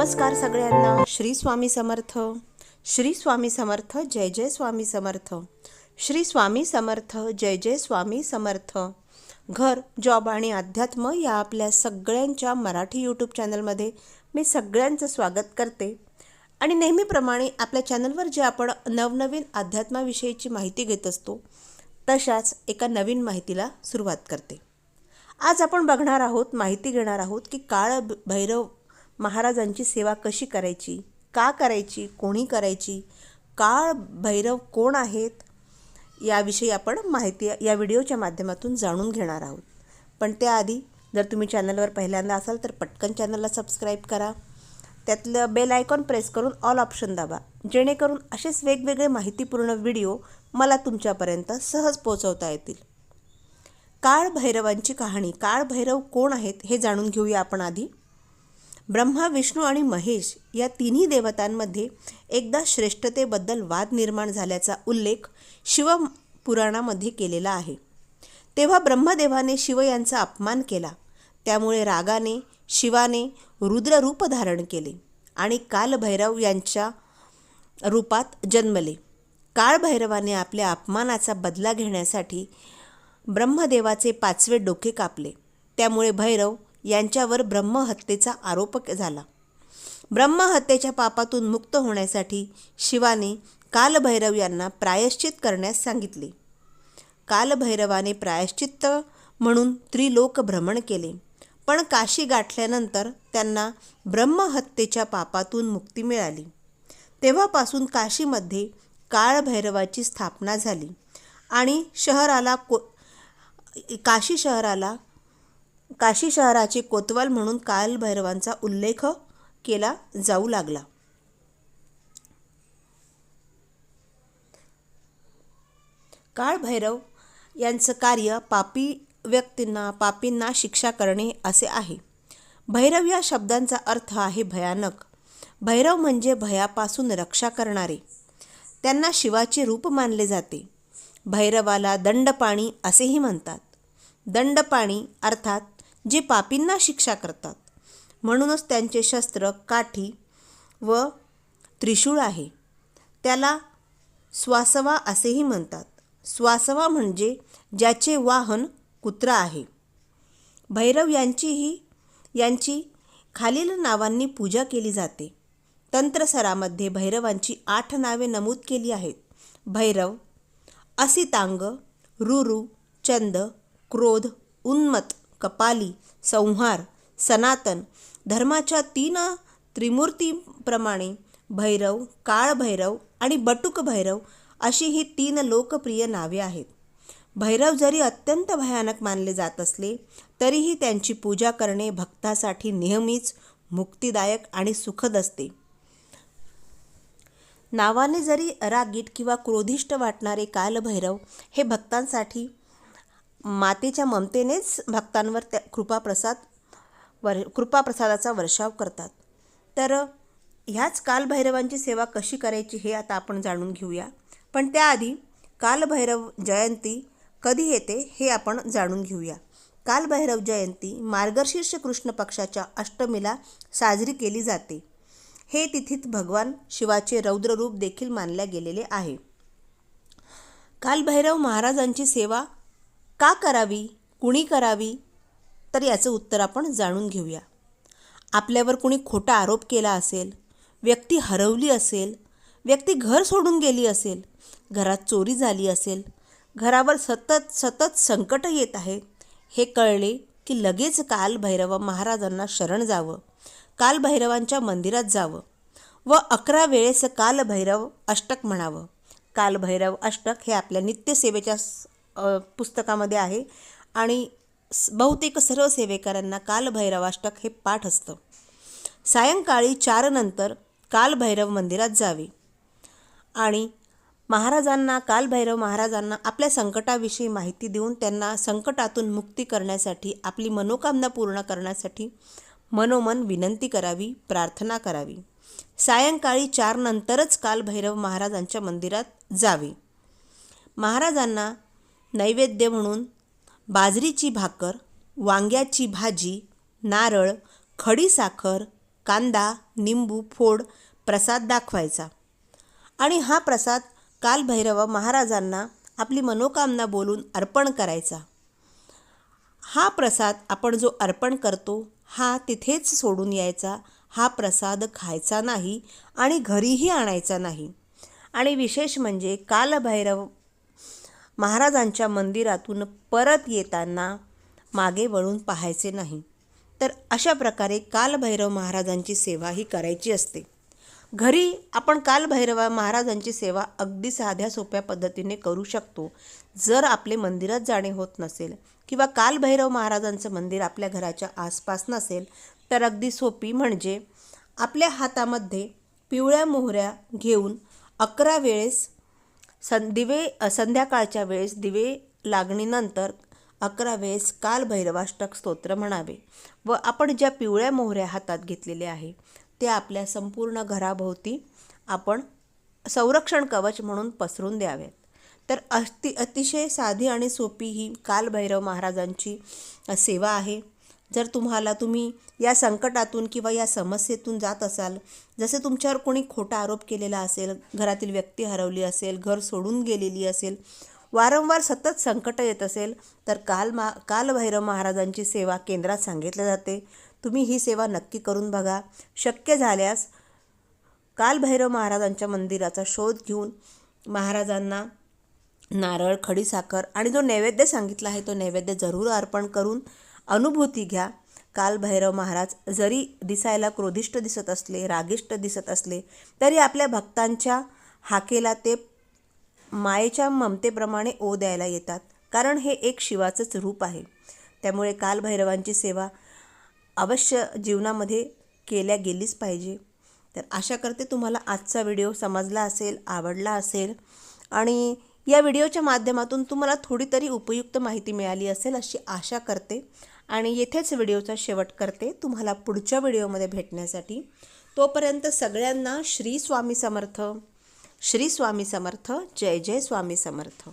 नमस्कार सगळ्यांना. श्री स्वामी समर्थ. श्री स्वामी समर्थ जय जय स्वामी समर्थ. श्री स्वामी समर्थ जय जय स्वामी समर्थ. घर जॉब आणि अध्यात्म या आपल्या सगळ्यांच्या मराठी यूट्यूब चॅनलमध्ये मी सगळ्यांचं स्वागत करते. आणि नेहमीप्रमाणे आपल्या चॅनलवर जे आपण नवनवीन अध्यात्माविषयीची माहिती घेत असतो तशाच एका नवीन माहितीला सुरुवात करते. आज आपण बघणार आहोत माहिती घेणार आहोत की काळ भैरव महाराजांची सेवा कशी करायची? का करायची? कोणी करायची? काळ भैरव कोण आहेत? याविषयी आपण माहिती या व्हिडिओच्या माध्यमातून जाणून घेणार आहोत. पण त्याआधी जर तुम्ही चॅनलवर पहिल्यांदा असाल तर पटकन चॅनलला सबस्क्राईब करा. त्यातलं बेल आयकॉन प्रेस करून ऑल ऑप्शन दाबा जेणेकरून असेच वेगवेगळे माहितीपूर्ण व्हिडिओ मला तुमच्यापर्यंत सहज पोहोचवता येतील. काळ भैरवांची कहाणी काळ भैरव कोण आहेत हे जाणून घेऊया आपण आधी. ब्रह्मा विष्णू आणि महेश या तिन्ही देवतांमध्ये एकदा श्रेष्ठतेबद्दल वाद निर्माण झाल्याचा उल्लेख शिवपुराणामध्ये केलेला आहे. तेव्हा ब्रह्मदेवाने शिव यांचा अपमान केला. त्यामुळे रागाने शिवाने रुद्ररूप धारण केले आणि कालभैरव यांच्या रूपात जन्मले. काळभैरवाने आपल्या अपमानाचा बदला घेण्यासाठी ब्रह्मदेवाचे पाचवे डोके कापले. त्यामुळे भैरव यांच्यावर ब्रह्महत्येचा आरोप झाला. ब्रह्महत्येच्या पापातून मुक्त होण्यासाठी शिवाने कालभैरव यांना प्रायश्चित करण्यास सांगितले. कालभैरवाने प्रायश्चित्त म्हणून त्रिलोक भ्रमण केले. पण काशी गाठल्यानंतर त्यांना ब्रह्महत्येच्या पापातून मुक्ती मिळाली. तेव्हापासून काशीमध्ये काळभैरवाची स्थापना झाली आणि शहराला को काशी शहराला काशी शहराचे कोतवाल म्हणून कालभैरवांचा उल्लेख केला जाऊ लागला. काळभैरव यांचं कार्य पापी व्यक्तींना पापींना शिक्षा करणे असे आहे. भैरव या शब्दांचा अर्थ आहे भयानक. भैरव म्हणजे भयापासून रक्षा करणारे. त्यांना शिवाचे रूप मानले जाते. भैरवाला दंडपाणी असेही म्हणतात. दंडपाणी अर्थात जे पापींना शिक्षा करतात. म्हणूनच त्यांचे शस्त्र काठी व त्रिशूळ आहे. त्याला स्वासवा असेही म्हणतात. स्वासवा म्हणजे ज्याचे वाहन कुत्रा आहे. भैरव यांचीही यांची खालील नावांनी पूजा केली जाते. तंत्रसरामध्ये भैरवांची आठ नावे नमूद केली आहेत. भैरव असितांग रुरु चंद क्रोध उन्मत कपाली संहार सनातन धर्माच्या तीन त्रिमूर्तीप्रमाणे भैरव काळभैरव आणि बटुक भैरव अशी ही तीन लोकप्रिय नावे आहेत. भैरव जरी अत्यंत भयानक मानले जात असले तरीही त्यांची पूजा करणे भक्तासाठी नेहमीच मुक्तिदायक आणि सुखद असते. नावाने जरी रागीट किंवा क्रोधिष्ट वाटणारे कालभैरव हे भक्तांसाठी मातेच्या ममतेनेच भक्तांवर त्या कृपाप्रसाद वर कृपाप्रसादाचा वर्षाव करतात. तर ह्याच कालभैरवांची सेवा कशी करायची हे आता आपण जाणून घेऊया. पण त्याआधी कालभैरव जयंती कधी येते हे आपण जाणून घेऊया. कालभैरव जयंती मार्गशीर्ष कृष्ण पक्षाच्या अष्टमीला साजरी केली जाते. हे तिथीत भगवान शिवाचे रौद्ररूप देखील मानल्या गेलेले आहे. कालभैरव महाराजांची सेवा का करावी? कुणी करावी? तर याचं उत्तर आपण जाणून घेऊया. आपल्यावर कुणी खोटा आरोप केला असेल व्यक्ती हरवली असेल व्यक्ती घर सोडून गेली असेल घरात चोरी झाली असेल घरावर सतत सतत संकट येत आहे हे कळले की लगेच कालभैरव महाराजांना शरण जावं कालभैरवांच्या मंदिरात जावं व अकरा वेळेस कालभैरव अष्टक म्हणावं. कालभैरव अष्टक हे आपल्या नित्यसेवेच्या पुस्तकामध्ये आहे. आणि बहुतेक सर्व सेवेकरांना कालभैरवाष्टक हे पाठ असतं. सायंकाळी चारनंतर कालभैरव मंदिरात जावे. आणि महाराजांना कालभैरव महाराजांना आपल्या संकटाविषयी माहिती देऊन त्यांना संकटातून मुक्ती करण्यासाठी आपली मनोकामना पूर्ण करण्यासाठी मनोमन विनंती करावी प्रार्थना करावी. सायंकाळी चारनंतरच कालभैरव महाराजांच्या मंदिरात जावे. महाराजांना नैवेद्य म्हणून बाजरीची भाकर वांग्याची भाजी नारळ खडीसाखर कांदा निंबू फोड प्रसाद दाखवायचा. आणि हा प्रसाद कालभैरव महाराजांना आपली मनोकामना बोलून अर्पण करायचा. हा प्रसाद आपण जो अर्पण करतो हा तिथेच सोडून यायचा. हा प्रसाद खायचा नाही आणि घरीही आणायचा नाही. आणि विशेष म्हणजे कालभैरव महाराजांच्या मंदिरातून परत येताना मागे वळून पाहायचे नाही. तर अशा प्रकारे कालभैरव महाराजांची सेवा ही करायची असते. घरी आपण कालभैरव महाराजांची सेवा अगदी साध्या सोप्या पद्धतीने करू शकतो. जर आपले मंदिरात जाणे होत नसेल किंवा कालभैरव महाराजांचं मंदिर आपल्या घराच्या आसपास नसेल तर अगदी सोपी म्हणजे आपल्या हातामध्ये पिवळ्या मोहऱ्या घेऊन अकरा वेळेस सं दिवे संध्याकाळच्या वेळेस दिवे लागणीनंतर अकरा वेळेस कालभैरवाष्टक स्तोत्र म्हणावे व आपण ज्या पिवळ्या मोहऱ्या हातात घेतलेल्या आहे ते आपल्या संपूर्ण घराभोवती आपण संरक्षण कवच म्हणून पसरून द्याव्यात तर अति अतिशय साधी आणि सोपी ही कालभैरव महाराजांची सेवा आहे. जर तुम्हाला तुम्ही या संकटातून किंवा या समस्येतून जात असाल जसे तुमच्यावर कोणी खोटा आरोप केलेला असेल घरातील व्यक्ती हरवली असेल घर सोडून गेलेली असेल वारंवार सतत संकट येत असेल तर काल मा कालभैरव महाराजांची सेवा केंद्रात सांगितलं जाते. तुम्ही ही सेवा नक्की करून बघा. शक्य झाल्यास कालभैरव महाराजांच्या मंदिराचा शोध घेऊन महाराजांना नारळ खडीसाखर आणि जो नैवेद्य सांगितला आहे तो नैवेद्य जरूर अर्पण करून अनुभूती घ्या. कालभैरव महाराज जरी दिसायला क्रोधिष्ट दिसत असले रागिष्ट दिसत असले तरी आपल्या भक्तांच्या हाकेला ते मायेच्या ममतेप्रमाणे ओ द्यायला येतात. कारण हे एक शिवाचंच रूप आहे. त्यामुळे कालभैरवांची सेवा अवश्य जीवनामध्ये केल्या गेलीच पाहिजे. तर आशा करते तुम्हाला आजचा व्हिडिओ समजला असेल आवडला असेल आणि या व्हिडिओच्या माध्यमातून तुम्हाला थोडी तरी उपयुक्त माहिती मिळाली असेल अशी आशा करते. आणि येथेच व्हिडिओचा शेवट करते तुम्हाला पुढच्या व्हिडिओमध्ये भेटण्यासाठी. तोपर्यंत सगळ्यांना श्री स्वामी समर्थ. श्री स्वामी समर्थ. जय जय स्वामी समर्थ.